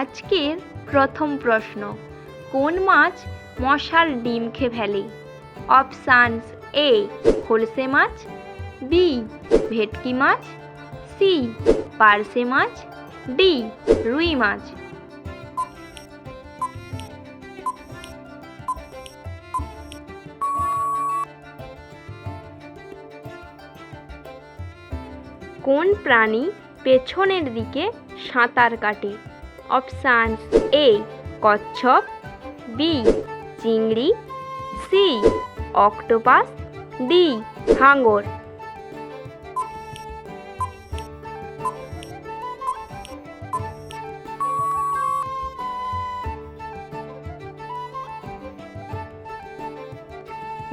আজকের প্রথম প্রশ্ন, কোন মাছ মশার ডিম খেয়ে ফেলে? অপশানস এ খোলসে মাছ, বি, ভেটকি মাছ, সি, পার্সে মাছ, ডি, রুই মাছ। কোন প্রাণী পেছনের দিকে সাঁতার কাটে? অপশানস এ, কচ্ছপ, বি, চিংড়ি, সি, অক্টোপাস, ডি হাঙর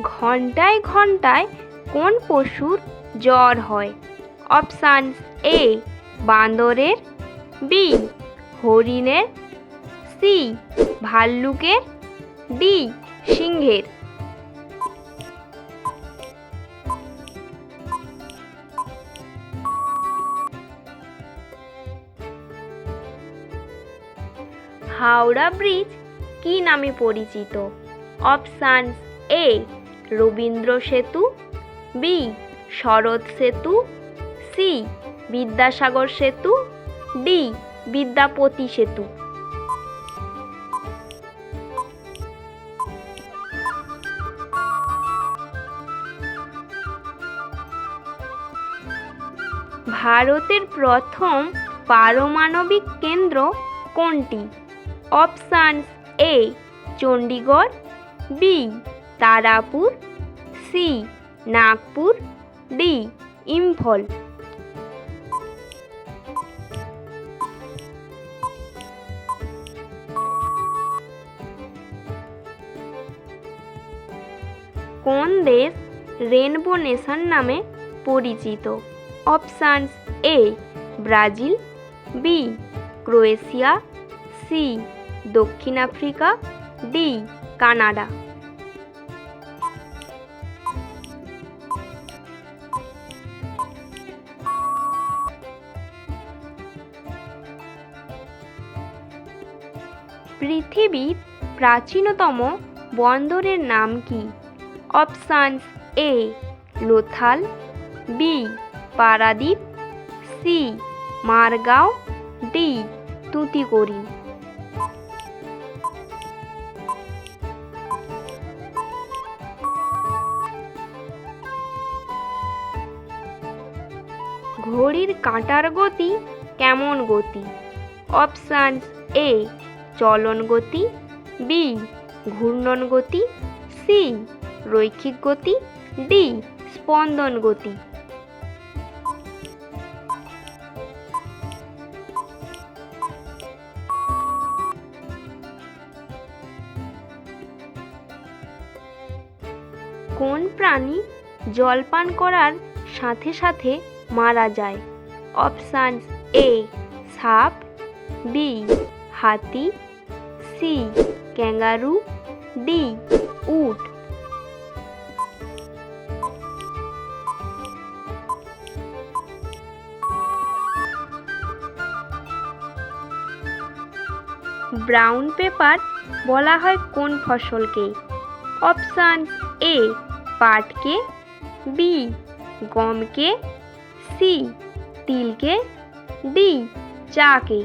ঘন্টায় ঘন্টায় কোন পশুর জ্বর হয়? অপশানস এ, বান্দরের, বি হরিণের সি ভাল্লুকের ডি, সিংহের। হাওড়া ব্রিজ কি নামে পরিচিত? অপশান এ, রবীন্দ্র সেতু, বি, শরৎ সেতু, সি, বিদ্যাসাগর সেতু, ডি বিদ্যাপতি সেতু। ভারতের প্রথম পারমাণবিক কেন্দ্র কোনটি? Option A, Chandigarh, B, Tarapur, C, Nagpur, D, Imphal. কোন দেশ রেনবো নেশন নামে পরিচিত? Options A, Brazil, B, Croatia, C, দক্ষিণ আফ্রিকা, ডি, কানাডা। পৃথিবীর প্রাচীনতম বন্দরের নাম কি? Options A, Lothal, B, Paradip, C, Margao, D Tuticorin ঘড়ির কাঁটার গতি কেমন গতি? অপশান এ, চলন গতি, বি, ঘূর্ণন গতি, সি রৈখিক গতি ডি স্পন্দন গতি। কোন প্রাণী জল পান করার সাথে সাথে মারা যায়? অপশান এ সাপ বি হাতি সি ক্যাঙ্গারু ডি উট। ব্রাউন পেপার বলা হয় কোন ফসলকে? অপশান এ পাটকে বি গমকে সি তিলকে ডি চাকে।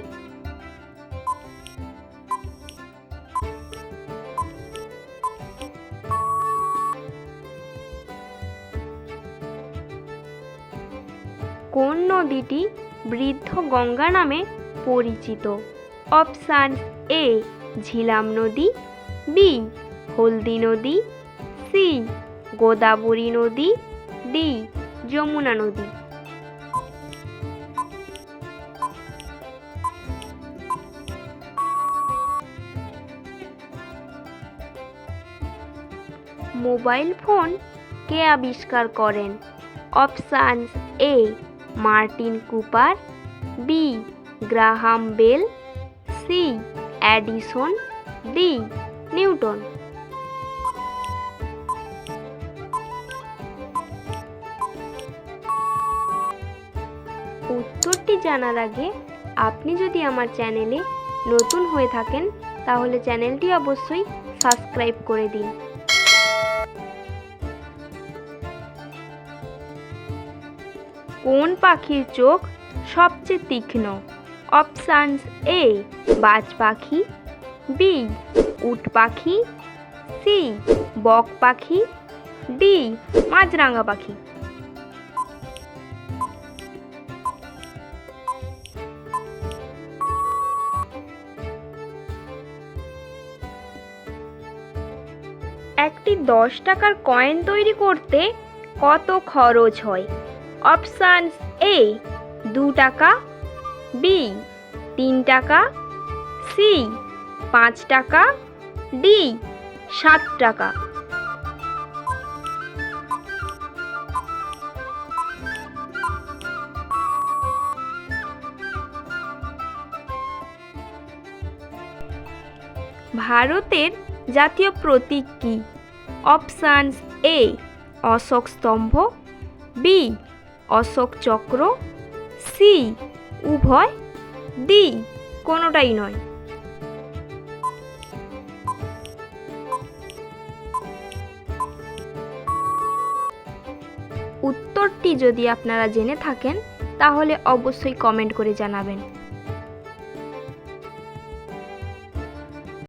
কোন নদীটি বৃদ্ধ গঙ্গা নামে পরিচিত? অপশান এ, ঝিলাম নদী, বি, হলদি নদী, সি, গোদাবরী নদী, ডি, যমুনা নদী। মোবাইল ফোন কে আবিষ্কার করেন? Option A, Martin Cooper, B, Graham Bell C, Edison, D, Newton. উত্তরটি জানার আগে আপনি যদি আমার চ্যানেলে নতুন হয়ে থাকেন, তাহলে চ্যানেলটি অবশ্যই সাবস্ক্রাইব করে দিন। কোন পাখির চোখ সবচেয়ে তীক্ষ্ণ? অপশানস এ, বাজ পাখি, বি, উট পাখি, সি, বক পাখি, ডি মাছরাঙা পাখি। একটি দশ টাকার কয়েন তৈরি করতে কত খরচ হয়? অপশানস এ, দু টাকা বি, তিন টাকা, সি, পাঁচ টাকা, ডি, সাত টাকা। ভারতের জাতীয় প্রতীক কী? অপশানস এ, অশোক স্তম্ভ, বি, অশোক চক্র, সি উভয় দিই কোনোটাই নয়। উত্তরটি যদি আপনারা জেনে থাকেন তাহলে অবশ্যই কমেন্ট করে জানাবেন।